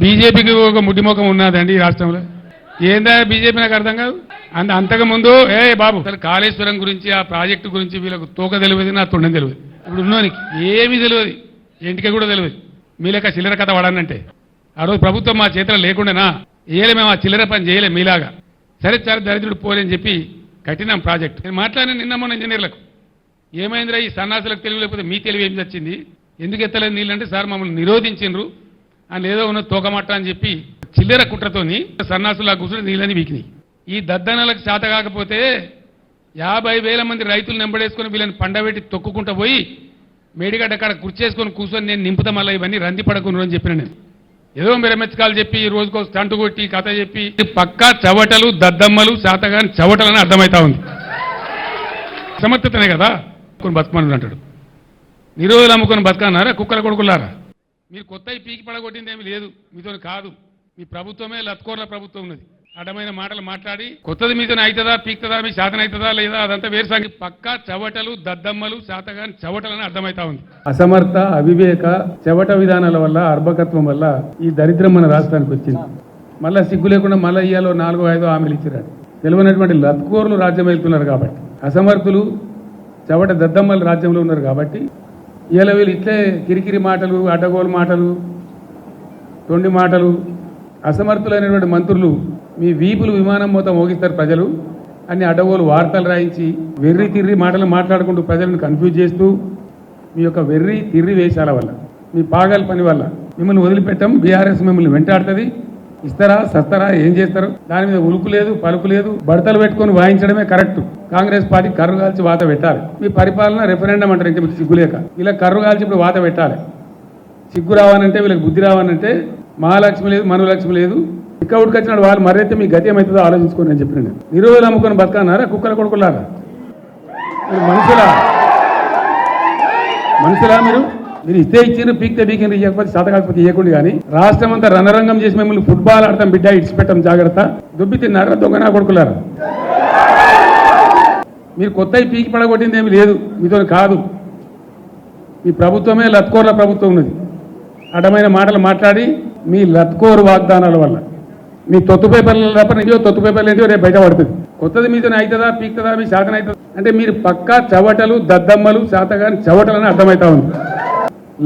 బీజేపీకి ఒక ముడిముఖం ఉన్నదండి ఈ రాష్ట్రంలో. ఏందా బీజేపీ నాకు అర్థం కాదు? అంత అంతకు ముందు ఏ బాబు అసలు కాళేశ్వరం గురించి ఆ ప్రాజెక్టు గురించి వీళ్ళకు తోక తెలియదు నా తొండం తెలియదు. ఇప్పుడు ఉన్నోనికి ఏమీ తెలియదు ఇంటికి కూడా తెలియదు. మీలాగా చిల్లర కథ వాడనంటే. ఆ రోజు ప్రభుత్వం మా చేతిలో లేకుండానా? ఏలే మేము ఆ చిల్లర పని చేయలేం మీలాగా. సరే సరే దరిద్రుడు పోలేని చెప్పి కట్టినాం ప్రాజెక్ట్. నేను మాట్లాడిన నిన్న మొన్న ఇంజనీర్లకు. ఏమైందిరా ఈ సన్నాసులకు తెలివి లేకపోతే మీ తెలివి ఏం వచ్చింది ఎందుకు ఎత్తలేదు నీళ్ళంటే సార్ మమ్మల్ని నిరోధించిండ్రు. అని ఏదో ఉన్న తోకమట్ట అని చెప్పి చిల్లెర కుట్రతోని సన్నాసులా కూర్చుని నీళ్ళని వీకినాయి. ఈ దద్దనలకు చేత కాకపోతే యాభై వేల మంది రైతులు నెంబడేసుకొని వీళ్ళని పండబెట్టి తొక్కుకుంటూ పోయి మేడిగడ్డ కాడ కుర్చేసుకొని కూర్చొని నేను నింపుతా మళ్ళీ ఇవన్నీ రంది పడకున్నారు అని చెప్పిన నేను. ఏదో మెరమెచ్చకాలు చెప్పి ఈ రోజుకో స్టంట్ కొట్టి కథ చెప్పి పక్కా చవటలు దద్దమ్మలు శాతగాని అని అర్థమవుతా ఉంది. సమర్థతనే కదా? కొన్ని బతుకమని అంటాడు. నిరోధులు అమ్ముకొని బతకన్నారా? కుక్కల కొడుకులారా? మీరు కొత్త పీకి పడగొట్టింది ఏమి లేదు. మీతో కాదు. మీ ప్రభుత్వమే లత్కోర్ల ప్రభుత్వం ఉన్నది. అడ్డమైన మాటలు మాట్లాడి కొత్తది మీతో అవుతుందా పీక్తుందా మీ శాతం అవుతుందా లేదా అదంతా వేరు సంగతి. పక్కా చవటలు దద్దమ్మలు శాతగాని చవటలని అర్థమవుతా ఉంది. అసమర్థ అవివేక చెవట విధానాల వల్ల అర్భకత్వం వల్ల ఈ దరిద్రం మన రాష్ట్రానికి వచ్చింది. మళ్ళా సిగ్గు లేకుండా మళ్ళీ ఇయ్యాలో నాలుగో ఐదో హామీలు ఇచ్చిరాడు తెలివనటువంటి లత్కోర్లు రాజ్యం వెళ్తున్నారు కాబట్టి. అసమర్థులు చెవట దద్దమ్మలు రాజ్యంలో ఉన్నారు కాబట్టి ఇలా వీళ్ళు ఇట్లే కిరికిరి మాటలు అడ్డగోలు మాటలు తొండి మాటలు అసమర్థులైనటువంటి మంత్రులు మీ వీపులు విమానం మొత్తం మోగిస్తారు ప్రజలు. అన్ని అడ్డగోలు వార్తలు రాయించి వెర్రి తిర్రి మాటలు మాట్లాడుకుంటూ ప్రజలను కన్ఫ్యూజ్ చేస్తూ మీ యొక్క వెర్రి తిర్రి వేషాల వల్ల మీ పాగాల పని వల్ల మిమ్మల్ని వదిలిపెట్టం బీఆర్ఎస్ మిమ్మల్ని వెంటాడుతుంది. ఇస్తారా సస్తారా ఏం చేస్తారు? దాని మీద ఉలుకు లేదు పలుకు లేదు బడతలు పెట్టుకొని వాయించడమే కరెక్ట్. కాంగ్రెస్ పార్టీ కర్రు కాల్చి వాత పెట్టాలి. మీ పరిపాలన రెఫరెండం అంటారు ఇంకా మీకు సిగ్గులేక. ఇలా కర్రు కాల్చి ఇప్పుడు వాత పెట్టాలి. సిగ్గు రావాలంటే వీళ్ళకి బుద్ధి రావాలంటే మహాలక్ష్మి లేదు మనోలక్ష్మి లేదు. ఇక్కడ ఉడికొచ్చినాడు వాళ్ళు మరైతే మీ గతి ఏమవుతుందో ఆలోచించుకోండి అని చెప్పిన నేను. నిరోధులు అమ్ముకొని బతకన్నారా? కుక్కల కొడుకులారా మనుషులా? మనుషులా మీరు? మీరు ఇస్తే ఇచ్చిన పీక్తే పీకింది ఇవ్వకపోతే శాత కాకపోతే ఇవ్వకుండా కానీ రాష్ట్రం అంతా రణరంగం చేసి మిమ్మల్ని ఫుట్బాల్ ఆడతాం బిడ్డ ఇడిచిపెట్టాం జాగ్రత్త. దుబ్బి తిన్నారా దొంగనా కొడుకులారా? మీరు కొత్త పీకి పడగొట్టింది ఏమి లేదు మీతో కాదు. మీ ప్రభుత్వమే లత్కోర్ల ప్రభుత్వం ఉన్నది. అడ్డమైన మాటలు మాట్లాడి మీ లత్కోరు వాగ్దానాల వల్ల. మీ తొత్తు పేపర్లు తప్ప నిజో తొత్తు పేపర్లు ఏంటో రేపు బయట పడుతుంది. కొత్తది మీతో అవుతుందా పీక్తుందా మీ శాతం అవుతుందా అంటే మీరు పక్కా చవటలు దద్దమ్మలు శాతగాని చవటలని అర్థమవుతా ఉంది.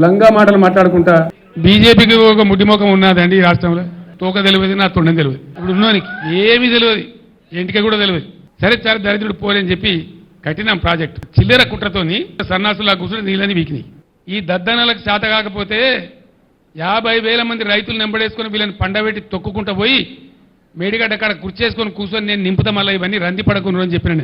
లంగా మాటలు మాట్లాడుకుంటా. బీజేపీకి ఒక ముడిముఖం ఉన్నదండి ఈ రాష్ట్రంలో. తోక తెలియదు నా తొండం తెలియదు ఇప్పుడు ఉన్నోనికి ఏమీ తెలియదు. ఇంటికి కూడా తెలియదు. సరే సరే దరిద్రుడు పోలేని చెప్పి కఠినం ప్రాజెక్ట్. చిల్లర కుట్రతోని సన్నాసులా కూర్చొని నీళ్ళని వీకినాయి. ఈ దద్దనలకు శాత కాకపోతే యాభై వేల మంది రైతులు నెంబడేసుకొని వీళ్ళని పండబెట్టి తొక్కుకుంటూ పోయి మేడిగడ్డ కాడ కుర్చేసుకొని కూర్చొని నేను నింపుతా మళ్ళీ ఇవన్నీ రంది పడకుండా అని చెప్పిన నేను.